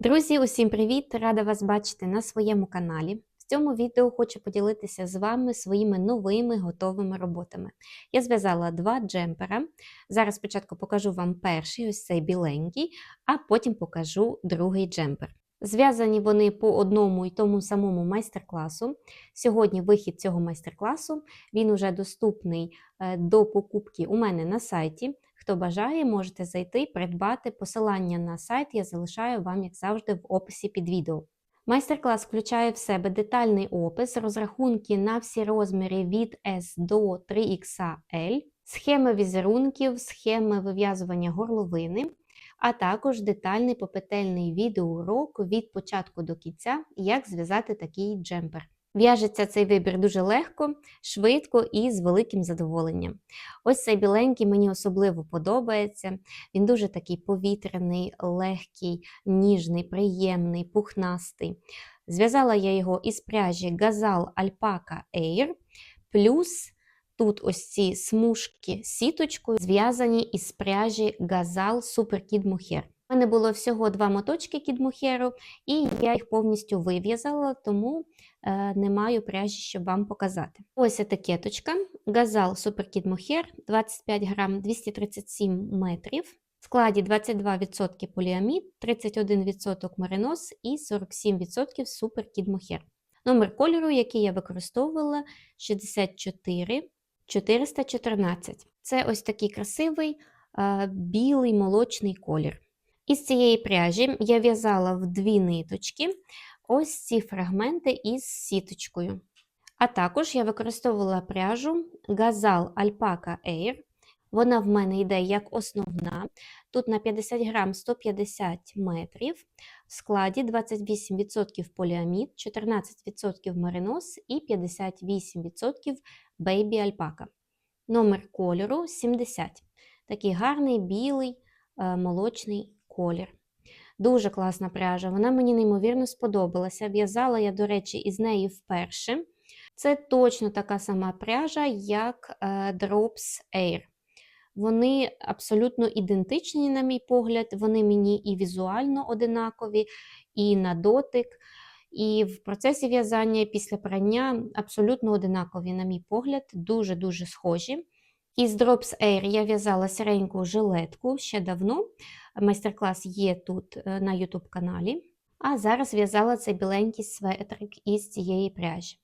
Друзі, усім привіт! Рада вас бачити на своєму каналі. В цьому відео хочу поділитися з вами своїми новими готовими роботами. Я зв'язала два джемпера. Зараз спочатку покажу вам перший, ось цей біленький, а потім покажу другий джемпер. Зв'язані вони по одному і тому самому майстер-класу. Сьогодні вихід цього майстер-класу. Він уже доступний е, до покупки у мене на сайті. Хто бажає, можете зайти, придбати. Посилання на сайт я залишаю вам, як завжди, в описі під відео. Майстер-клас включає в себе детальний опис, розрахунки на всі розміри від S до 3XL, схеми візерунків, схеми вив'язування горловини, а також детальний попетельний відеоурок від початку до кінця, як зв'язати такий джемпер. В'яжеться цей вибір дуже легко, швидко і з великим задоволенням. Ось цей біленький мені особливо подобається. Він дуже такий повітряний, легкий, ніжний, приємний, пухнастий. Зв'язала я його із пряжі Gazal Alpaca Air, плюс тут ось ці смужки сіточкою зв'язані із пряжі Gazal Super Kid Mohair. У мене було всього два моточки кідмухеру, і я їх повністю вив'язала, тому е, не маю пряжі, щоб вам показати. Ось етикеточка. Газал Kid 25 грам 237 метрів. В складі 22% поліамід, 31% меринос і 47% Super Kid Номер кольору, який я використовувала, 64 414. Це ось такий красивий е, білий молочний колір. Із цієї пряжі я в'язала в дві ниточки ось ці фрагменти із сіточкою. А також я використовувала пряжу Gazal Alpaca Air. Вона в мене йде як основна. Тут на 50 грам 150 метрів, в складі 28% поліамід, 14% меринос і 58% бейбі альпака. Номер кольору 70. Такий гарний білий е, молочний колір. Дуже класна пряжа, вона мені неймовірно сподобалася. В'язала я, до речі, із неї вперше. Це точно така сама пряжа, як е, Drops Air. Вони абсолютно ідентичні, на мій погляд, вони мені і візуально одинакові, і на дотик, і в процесі в'язання після прання абсолютно одинакові, на мій погляд, дуже-дуже схожі. Із Drops Air я в'язала сіреньку жилетку ще давно. Майстер-клас є тут е, на YouTube каналі. А зараз в'язала цей біленький светрик із цієї пряжі.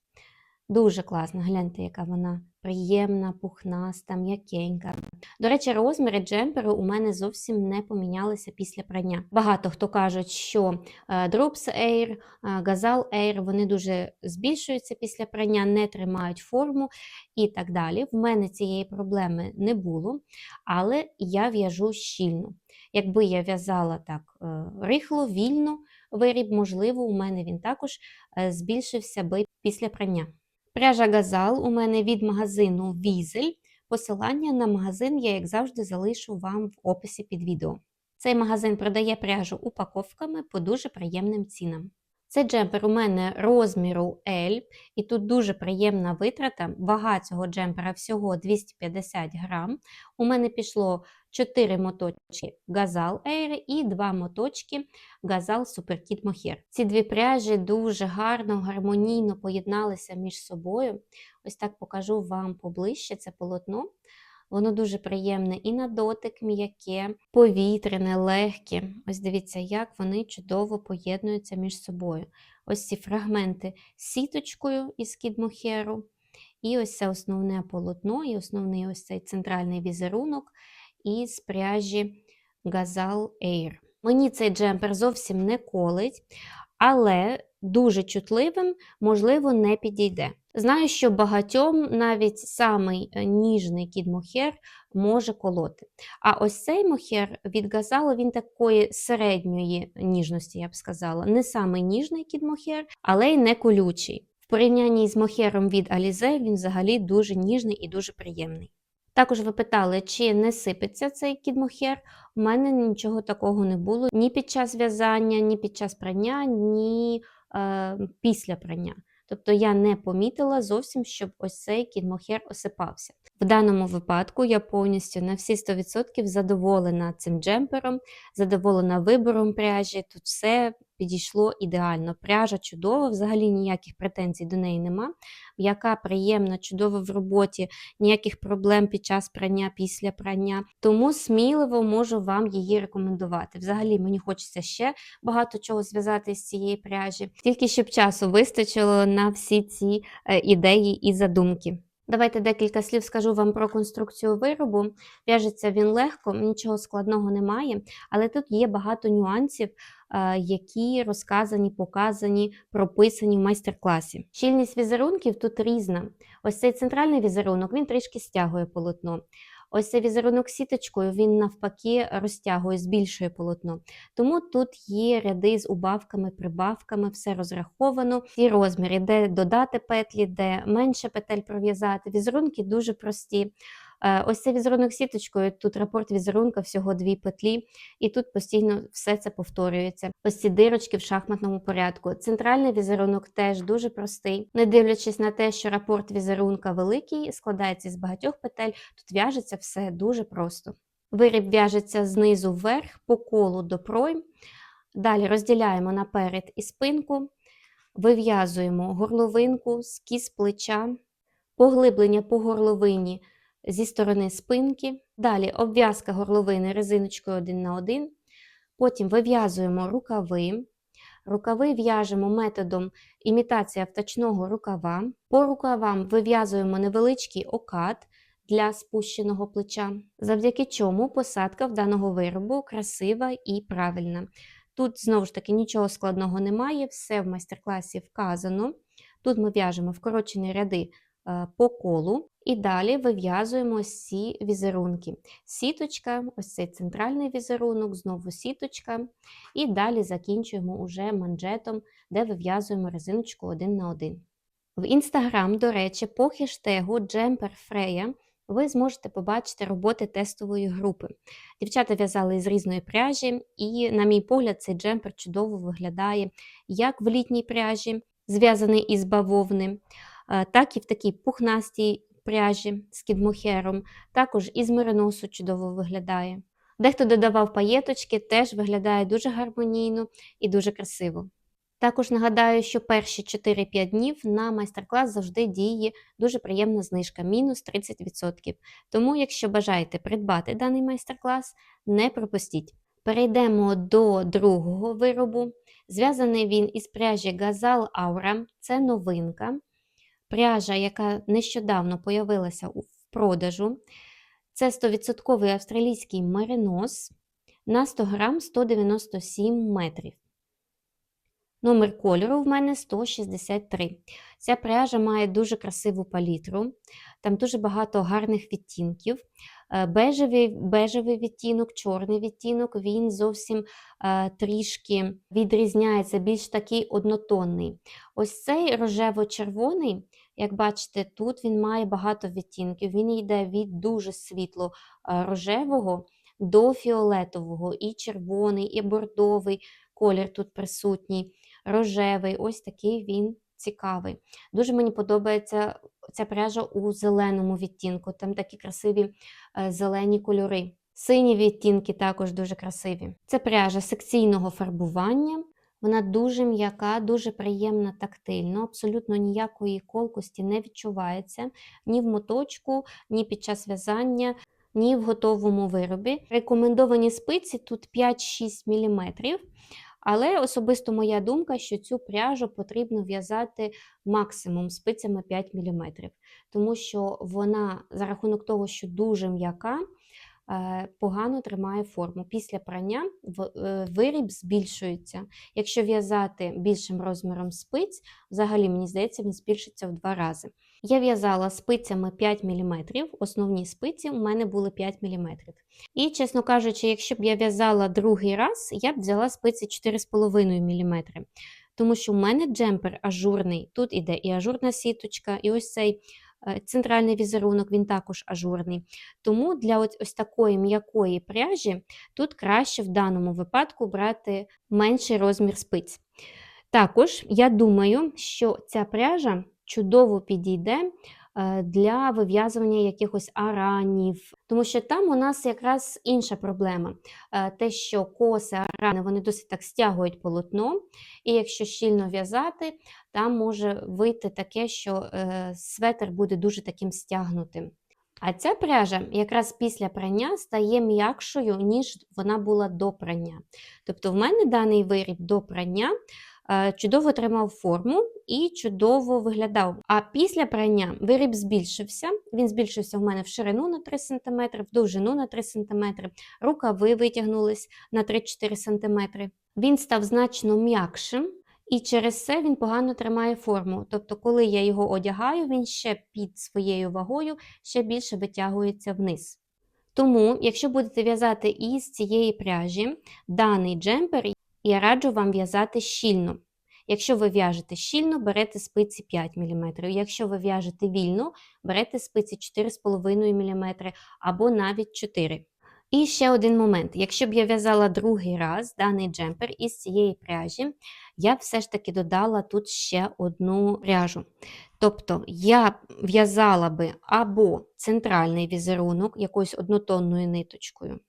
Дуже класно, гляньте, яка вона приємна, пухнаста, м'якенька. До речі, розміри джемперу у мене зовсім не помінялися після прання. Багато хто кажуть, що е, Drops Air, е, Gazal Air вони дуже збільшуються після прання, не тримають форму і так далі. В мене цієї проблеми не було, але я в'яжу щільно. Якби я в'язала так е, рихло, вільно виріб, можливо, у мене він також збільшився би після прання. Пряжа Газал у мене від магазину Візель. Посилання на магазин я, як завжди, залишу вам в описі під відео. Цей магазин продає пряжу упаковками по дуже приємним цінам. Цей джемпер у мене розміру L, і тут дуже приємна витрата. Вага цього джемпера всього 250 грам. У мене пішло 4 моточки Gazal Air і 2 моточки Gazal Super Kit Mohair. Ці дві пряжі дуже гарно, гармонійно поєдналися між собою. Ось так покажу вам поближче це полотно. Воно дуже приємне і на дотик м'яке, повітряне, легке. Ось дивіться, як вони чудово поєднуються між собою. Ось ці фрагменти з сіточкою із кідмохеру. І ось це основне полотно, і основний ось цей центральний візерунок із пряжі Gazal Air. Мені цей джемпер зовсім не колить, але дуже чутливим, можливо, не підійде. Знаю, що багатьом навіть самий е, ніжний кід мохер може колоти. А ось цей мохер від Газалу він такої середньої ніжності, я б сказала. Не самий ніжний кід мохер, але й не колючий. В порівнянні з мохером від Alize він взагалі дуже ніжний і дуже приємний. Також ви питали, чи не сипеться цей кідмохер. У мене нічого такого не було ні під час в'язання, ні під час прання, ні е, після прання. Тобто я не помітила зовсім, щоб ось цей кінмохер осипався. В даному випадку я повністю на всі 100% задоволена цим джемпером, задоволена вибором пряжі. Тут все підійшло ідеально. Пряжа чудова, взагалі ніяких претензій до неї нема. М'яка, приємна, чудова в роботі, ніяких проблем під час прання, після прання. Тому сміливо можу вам її рекомендувати. Взагалі мені хочеться ще багато чого зв'язати з цієї пряжі, тільки щоб часу вистачило на всі ці е, ідеї і задумки. Давайте декілька слів скажу вам про конструкцію виробу. В'яжеться він легко, нічого складного немає, але тут є багато нюансів, е, які розказані, показані, прописані в майстер-класі. Щільність візерунків тут різна. Ось цей центральний візерунок він трішки стягує полотно. Ось цей візерунок сіточкою, він навпаки розтягує, збільшує полотно. Тому тут є ряди з убавками, прибавками, все розраховано. І розміри, де додати петлі, де менше петель пров'язати. Візерунки дуже прості. Е, Ось цей візерунок сіточкою, тут рапорт візерунка, всього дві петлі, і тут постійно все це повторюється. Ось ці дирочки в шахматному порядку. Центральний візерунок теж дуже простий. Не дивлячись на те, що рапорт візерунка великий, складається з багатьох петель, тут в'яжеться все дуже просто. Виріб в'яжеться знизу вверх по колу до пройм. Далі розділяємо наперед і спинку, вив'язуємо горловинку, скіз плеча, поглиблення по горловині зі сторони спинки. Далі обв'язка горловини резиночкою один на один. Потім вив'язуємо рукави. Рукави в'яжемо методом імітація втачного рукава. По рукавам вив'язуємо невеличкий окат для спущеного плеча, завдяки чому посадка в даного виробу красива і правильна. Тут знову ж таки нічого складного немає, все в майстер-класі вказано. Тут ми в'яжемо вкорочені ряди е, по колу і далі вив'язуємо ці візерунки. Сіточка, ось цей центральний візерунок, знову сіточка. І далі закінчуємо уже манжетом, де вив'язуємо резиночку один на один. В інстаграм, до речі, по хештегу Джемпер Freya ви зможете побачити роботи тестової групи. Дівчата в'язали з різної пряжі, і, на мій погляд, цей джемпер чудово виглядає як в літній пряжі, зв'язаний із бавовни, е, так і в такій пухнастій пряжі з кідмохером, також із мериносу чудово виглядає. Дехто додавав паєточки, теж виглядає дуже гармонійно і дуже красиво. Також нагадаю, що перші 4-5 днів на майстер-клас завжди діє дуже приємна знижка мінус 30%. Тому, якщо бажаєте придбати даний майстер-клас, не пропустіть. Перейдемо до другого виробу. Зв'язаний він із пряжі Gazal Aura, це новинка. Пряжа, яка нещодавно появилася в продажу. Це 100% австралійський меринос на 100 грам 197 метрів. Номер кольору в мене 163. Ця пряжа має дуже красиву палітру, там дуже багато гарних відтінків. Е, Бежевий бежевий відтінок, чорний відтінок, він зовсім е, трішки відрізняється, більш такий однотонний. Ось цей рожево-червоний, як бачите, тут він має багато відтінків. Він йде від дуже світло е, рожевого до фіолетового, і червоний, і бордовий колір тут присутній рожевий, ось такий він цікавий. Дуже мені подобається ця пряжа у зеленому відтінку, там такі красиві е, зелені кольори. Сині відтінки також дуже красиві. Це пряжа секційного фарбування. Вона дуже м'яка, дуже приємна тактильно, абсолютно ніякої колкості не відчувається ні в моточку, ні під час в'язання, ні в готовому виробі. Рекомендовані спиці тут 5-6 мм. Але особисто моя думка, що цю пряжу потрібно в'язати максимум спицями 5 мм, тому що вона за рахунок того, що дуже м'яка, е, погано тримає форму. Після прання е, виріб збільшується. Якщо в'язати більшим розміром спиць, взагалі, мені здається, він збільшиться в два рази. Я в'язала спицями 5 мм, основні спиці у мене були 5 мм. І, чесно кажучи, якщо б я в'язала другий раз, я б взяла спиці 4,5 мм. Тому що в мене джемпер ажурний, тут іде і ажурна сіточка, і ось цей е, центральний візерунок, він також ажурний. Тому для ось, ось такої м'якої пряжі тут краще в даному випадку брати менший розмір спиць. Також я думаю, що ця пряжа чудово підійде е, для вив'язування якихось аранів, тому що там у нас якраз інша проблема. Е, Те, що коси, арани, вони досить так стягують полотно, і якщо щільно в'язати, там може вийти таке, що е, светр буде дуже таким стягнутим. А ця пряжа якраз після прання стає м'якшою, ніж вона була до прання. Тобто, в мене даний виріб до прання чудово тримав форму і чудово виглядав. А після прання виріб збільшився. Він збільшився в мене в ширину на 3 см, в довжину на 3 см, рукави витягнулись на 3-4 см. Він став значно м'якшим. І через це він погано тримає форму. Тобто, коли я його одягаю, він ще під своєю вагою ще більше витягується вниз. Тому, якщо будете в'язати із цієї пряжі даний джемпер, я раджу вам в'язати щільно. Якщо ви в'яжете щільно, берете спиці 5 мм. Якщо ви в'яжете вільно, берете спиці 4,5 мм або навіть 4 І ще один момент. Якщо б я в'язала другий раз даний джемпер із цієї пряжі, я б все ж таки додала тут ще одну пряжу. Тобто я в'язала би або центральний візерунок якоюсь однотонною ниточкою,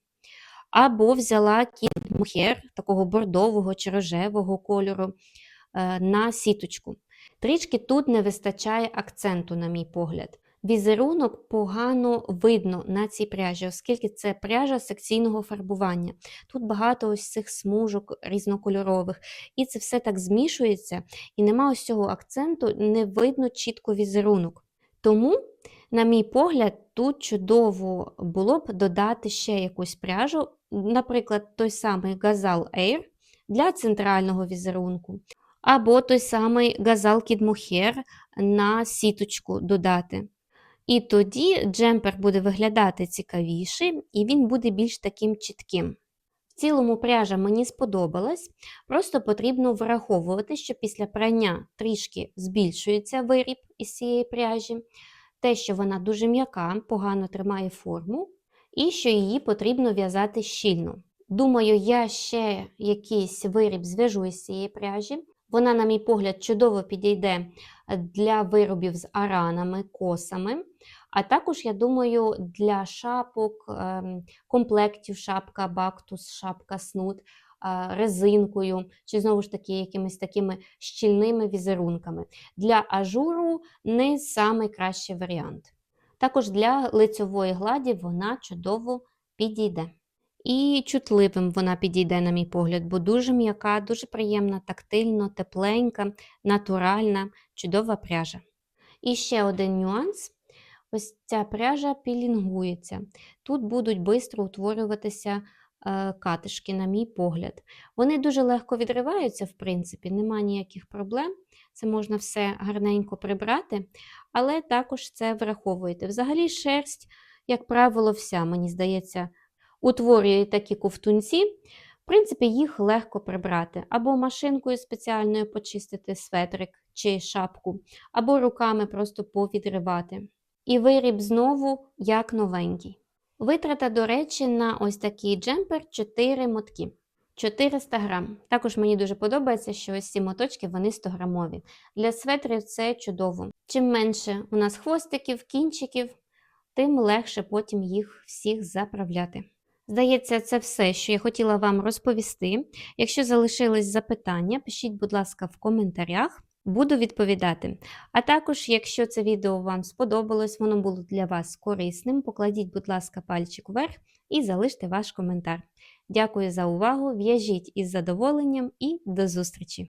або взяла кіт мухер такого бордового чи рожевого кольору е, на сіточку. Трішки тут не вистачає акценту, на мій погляд. Візерунок погано видно на цій пряжі, оскільки це пряжа секційного фарбування. Тут багато ось цих смужок різнокольорових, і це все так змішується, і нема ось цього акценту, не видно чітко візерунок. Тому, на мій погляд, тут чудово було б додати ще якусь пряжу, наприклад, той самий Gazal Air для центрального візерунку, або той самий Kid Mohair на сіточку додати. І тоді джемпер буде виглядати цікавіше, і він буде більш таким чітким. В цілому пряжа мені сподобалась, просто потрібно враховувати, що після прання трішки збільшується виріб із цієї пряжі, те, що вона дуже м'яка, погано тримає форму, і що її потрібно в'язати щільно. Думаю, я ще якийсь виріб зв'яжу із цієї пряжі. Вона, на мій погляд, чудово підійде для виробів з аранами, косами. А також, я думаю, для шапок, ем, комплектів шапка, бактус, шапка, снуд, резинкою, чи знову ж таки якимись такими щільними візерунками. Для ажуру не найкращий варіант. Також для лицьової гладі вона чудово підійде. І чутливим вона підійде, на мій погляд, бо дуже м'яка, дуже приємна, тактильно, тепленька, натуральна, чудова пряжа. І ще один нюанс. Ось ця пряжа пілінгується. Тут будуть швидко утворюватися е, катишки, на мій погляд. Вони дуже легко відриваються, в принципі, немає ніяких проблем. Це можна все гарненько прибрати, але також це враховуєте. Взагалі, шерсть, як правило, вся, мені здається, утворює такі ковтунці. В принципі, їх легко прибрати, або машинкою спеціальною почистити светрик чи шапку, або руками просто повідривати. І виріб знову як новенький. Витрата, до речі, на ось такий джемпер 4 мотки. 400 грам. Також мені дуже подобається, що ось ці моточки вони 100 грамові. Для светрів це чудово. Чим менше у нас хвостиків, кінчиків, тим легше потім їх всіх заправляти. Здається, це все, що я хотіла вам розповісти. Якщо залишились запитання, пишіть, будь ласка, в коментарях. Буду відповідати. А також, якщо це відео вам сподобалось, воно було для вас корисним, покладіть, будь ласка, пальчик вверх і залиште ваш коментар. Дякую за увагу! В'яжіть із задоволенням і до зустрічі!